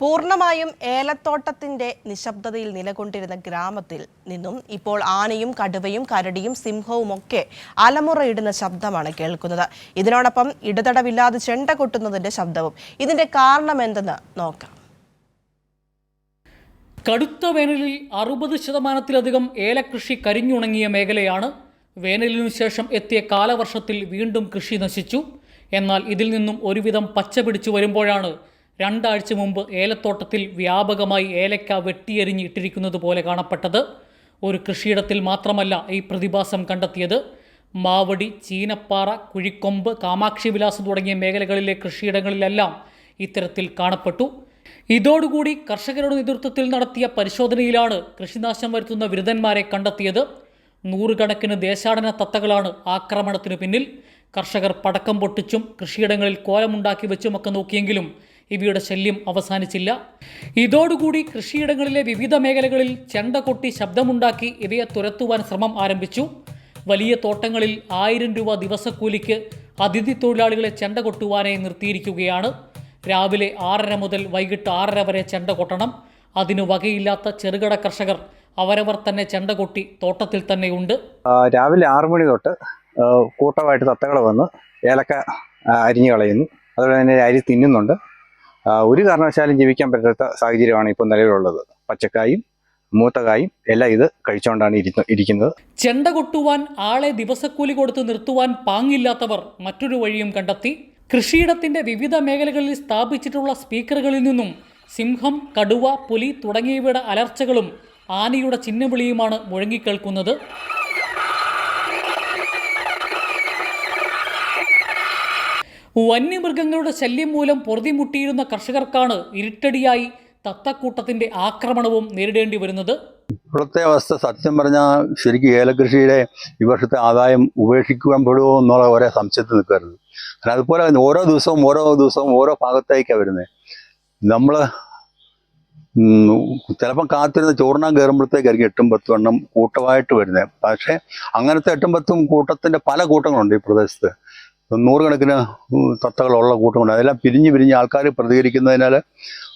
പൂർണമായും ഏലത്തോട്ടത്തിന്റെ നിശബ്ദതയിൽ നിലകൊണ്ടിരുന്ന ഗ്രാമത്തിൽ നിന്നും ഇപ്പോൾ ആനയും കടുവയും കരടിയും സിംഹവും ഒക്കെ അലമുറയിടുന്ന ശബ്ദമാണ് കേൾക്കുന്നത്. ഇതിനോടൊപ്പം ഇടതടവില്ലാതെ ചെണ്ട കൊട്ടുന്നതിന്റെ ശബ്ദവും. ഇതിന്റെ കാരണം എന്തെന്ന് നോക്കാം. കടുത്ത വേനലിൽ അറുപത് ശതമാനത്തിലധികം ഏലകൃഷി കരിഞ്ഞുണങ്ങിയ മേഖലയാണ് വേനലിനു ശേഷം എത്തിയ കാലവർഷത്തിൽ വീണ്ടും കൃഷി നശിച്ചു. എന്നാൽ ഇതിൽ നിന്നും ഒരുവിധം പച്ച പിടിച്ചു വരുമ്പോഴാണ് രണ്ടാഴ്ച മുമ്പ് ഏലത്തോട്ടത്തിൽ വ്യാപകമായി ഏലക്ക വെട്ടിയെറിഞ്ഞ് ഇട്ടിരിക്കുന്നത് പോലെ കാണപ്പെട്ടത്. ഒരു കൃഷിയിടത്തിൽ മാത്രമല്ല ഈ പ്രതിഭാസം കണ്ടെത്തിയത്. മാവടി ചീനപ്പാറ കുഴിക്കൊമ്പ് കാമാക്ഷി വിലാസം തുടങ്ങിയ മേഖലകളിലെ കൃഷിയിടങ്ങളിലെല്ലാം ഇത്തരത്തിൽ കാണപ്പെട്ടു. ഇതോടുകൂടി കർഷകരുടെ നേതൃത്വത്തിൽ നടത്തിയ പരിശോധനയിലാണ് കൃഷിനാശം വരുത്തുന്ന വിരുദ്ധന്മാരെ കണ്ടെത്തിയത്. നൂറുകണക്കിന് ദേശാടന തത്തകളാണ് ആക്രമണത്തിനു പിന്നിൽ. കർഷകർ പടക്കം പൊട്ടിച്ചും കൃഷിയിടങ്ങളിൽ കോലമുണ്ടാക്കി വെച്ചുമൊക്കെ നോക്കിയെങ്കിലും ഇവയുടെ ശല്യം അവസാനിച്ചില്ല. ഇതോടുകൂടി കൃഷിയിടങ്ങളിലെ വിവിധ മേഖലകളിൽ ചെണ്ട കൊട്ടി ശബ്ദമുണ്ടാക്കി ഇവയെ തുരത്തുവാൻ ശ്രമം ആരംഭിച്ചു. വലിയ തോട്ടങ്ങളിൽ ആയിരം രൂപ ദിവസക്കൂലിക്ക് അതിഥി തൊഴിലാളികളെ ചെണ്ട കൊട്ടുവാനായി നിർത്തിയിരിക്കുകയാണ്. രാവിലെ ആറര മുതൽ വൈകിട്ട് ആറര വരെ ചെണ്ട കൊട്ടണം. അതിനു വകയില്ലാത്ത ചെറുകിട കർഷകർ അവരവർ തന്നെ ചെണ്ട കൊട്ടി തോട്ടത്തിൽ തന്നെയുണ്ട് രാവിലെ ആറു മണി തൊട്ട് കൂട്ടമായിട്ട് തത്തകൾ വന്ന് ഏലക്ക അരിഞ്ഞു കളയുന്നു. അതുപോലെ തന്നെ അരി തിന്നുന്നുണ്ട്. ഒരു കാരണവശാലും ജീവിക്കാൻ പറ്റാത്ത സാഹചര്യമാണ് ഇപ്പോൾ നിലവിലുള്ളത്. പച്ചക്കായും മൂത്തകായും എല്ലാം ഇത് കഴിച്ചുകൊണ്ടാണ് ഇരിക്കുന്നത്. ചെണ്ട കൊട്ടുവാൻ ആളെ ദിവസക്കൂലി കൊടുത്ത് നിർത്തുവാൻ പാങ്ങില്ലാത്തവർ മറ്റൊരു വഴിയും കണ്ടെത്തി. കൃഷിയിടത്തിന്റെ വിവിധ മേഖലകളിൽ സ്ഥാപിച്ചിട്ടുള്ള സ്പീക്കറുകളിൽ നിന്നും സിംഹം കടുവ പുലി തുടങ്ങിയവയുടെ അലർച്ചകളും ആനയുടെ ചിഹ്നവിളിയുമാണ് മുഴങ്ങിക്കേൾക്കുന്നത്. വന്യമൃഗങ്ങളുടെ ശല്യം മൂലം പൊറുതിമുട്ടിയിരുന്ന കർഷകർക്കാണ് ഇരുട്ടടിയായി തത്തക്കൂട്ടത്തിന്റെ ആക്രമണവും നേരിടേണ്ടി വരുന്നത്. ഇപ്പോഴത്തെ അവസ്ഥ സത്യം പറഞ്ഞാൽ ശരിക്കും ഏലകൃഷിയുടെ ഈ വർഷത്തെ ആദായം ഉപേക്ഷിക്കുവാൻ പെടുമോ എന്നുള്ള ഒരേ സംശയത്തിൽ നിൽക്കരുത് കാരണം അതുപോലെ ഓരോ ദിവസവും ഓരോ ദിവസവും ഓരോ ഭാഗത്തേക്കാണ് വരുന്നത് നമ്മൾ ചിലപ്പം കാത്തിരുന്ന് ചോറിനാൻ കയറുമ്പോഴത്തേക്കായിരിക്കും എട്ടും പത്തും എണ്ണം കൂട്ടമായിട്ട് വരുന്നത് പക്ഷേ അങ്ങനത്തെ എട്ടും പത്തും കൂട്ടത്തിന്റെ പല കൂട്ടങ്ങളുണ്ട് ഈ പ്രദേശത്ത്. നൂറുകണക്കിന് തത്തകളുള്ള കൂട്ടമുണ്ട്. അതെല്ലാം പിരിഞ്ഞ് പിരിഞ്ഞ് ആൾക്കാർ പ്രതികരിക്കുന്നതിനാൽ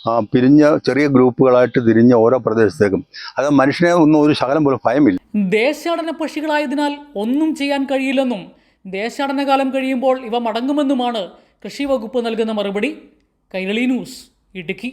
ആ, പിരിഞ്ഞ ചെറിയ ഗ്രൂപ്പുകളായിട്ട് തിരിഞ്ഞ ഓരോ പ്രദേശത്തേക്കും. അത് മനുഷ്യനെ ഒന്നും ഒരു ശകലം പോലും ഭയമില്ല. ദേശാടന പക്ഷികളായതിനാൽ ഒന്നും ചെയ്യാൻ കഴിയില്ലെന്നും ദേശാടന കാലം കഴിയുമ്പോൾ ഇവ മടങ്ങുമെന്നുമാണ് കൃഷി വകുപ്പ് നൽകുന്ന മറുപടി. കൈരളി ന്യൂസ് ഇടുക്കി.